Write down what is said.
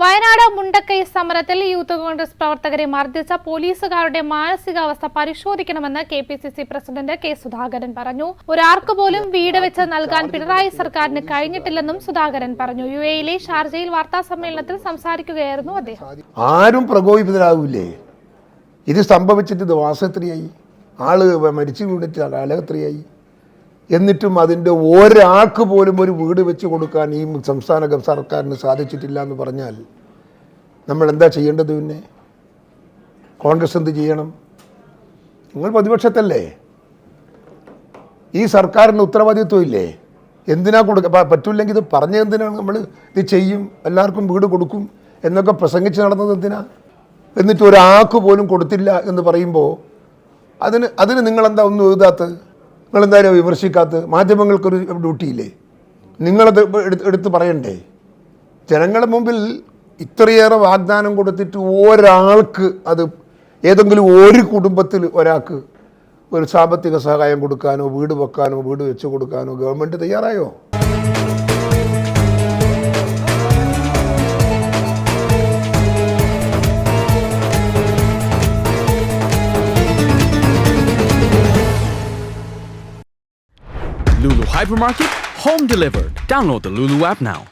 വയനാട് മുണ്ടക്കൈ സമരത്തിൽ യൂത്ത് കോൺഗ്രസ് പ്രവർത്തകരെ മർദ്ദിച്ച പോലീസുകാരുടെ മാനസികാവസ്ഥ പരിശോധിക്കണമെന്ന് K P C C president K Sudhakaran പറഞ്ഞു. ഒരാൾക്ക് പോലും വീട് വെച്ച് നൽകാൻ പിണറായി സർക്കാരിന് കഴിഞ്ഞിട്ടില്ലെന്നും സുധാകരൻ പറഞ്ഞു. യു എയിലെ ഷാർജയിൽ വാർത്താ സമ്മേളനത്തിൽ സംസാരിക്കുകയായിരുന്നു അദ്ദേഹം. ആരും പ്രകോപിതരാകില്ലേ? ഇത് സംഭവിച്ചിട്ട് മാസം എത്രയായി ആൾ മരിച്ചു വീണിട്ട് ആളെ എത്രയായി എന്നിട്ടും അതിന്റെ ഒരാൾക്ക് പോലും ഒരു വീട് വെച്ച് കൊടുക്കാൻ ഈ സംസ്ഥാന സർക്കാരിന് സാധിച്ചിട്ടില്ല എന്ന് പറഞ്ഞാൽ നമ്മൾ എന്താ ചെയ്യേണ്ടത് പിന്നെ? കോൺഗ്രസ് എന്ത് ചെയ്യണം? നിങ്ങൾ പ്രതിപക്ഷത്തല്ലേ? ഈ സർക്കാരിന് ഉത്തരവാദിത്വം ഇല്ലേ? എന്തിനാ കൊടുക്ക പറ്റില്ലെങ്കിൽ ഇത് പറഞ്ഞ എന്തിനാണ് നമ്മൾ ഇത് ചെയ്യും? എല്ലാവർക്കും വീട് കൊടുക്കും എന്നൊക്കെ പ്രസംഗിച്ച് നടന്നത് എന്തിനാ? എന്നിട്ട് ഒരാൾക്ക് പോലും കൊടുത്തില്ല എന്ന് പറയുമ്പോൾ അതിന് അതിന് നിങ്ങളെന്താ ഒന്നും എഴുതാത്തത്? നിങ്ങളെന്തായാലും വിമർശിക്കാത്ത മാധ്യമങ്ങൾക്കൊരു ഡ്യൂട്ടിയില്ലേ? നിങ്ങളത് എടുത്ത് പറയണ്ടേ? ജനങ്ങളുടെ മുമ്പിൽ ഇത്രയേറെ വാഗ്ദാനം കൊടുത്തിട്ട് ഒരാൾക്ക് അത് ഏതെങ്കിലും ഒരു കുടുംബത്തിൽ ഒരാൾക്ക് ഒരു സാമ്പത്തിക സഹായം കൊടുക്കാനോ വീട് വെക്കാനോ വീട് വെച്ച് കൊടുക്കാനോ ഗവൺമെന്റ് തയ്യാറായോ? Lulu Hypermarket, home delivered. Download the Lulu app now.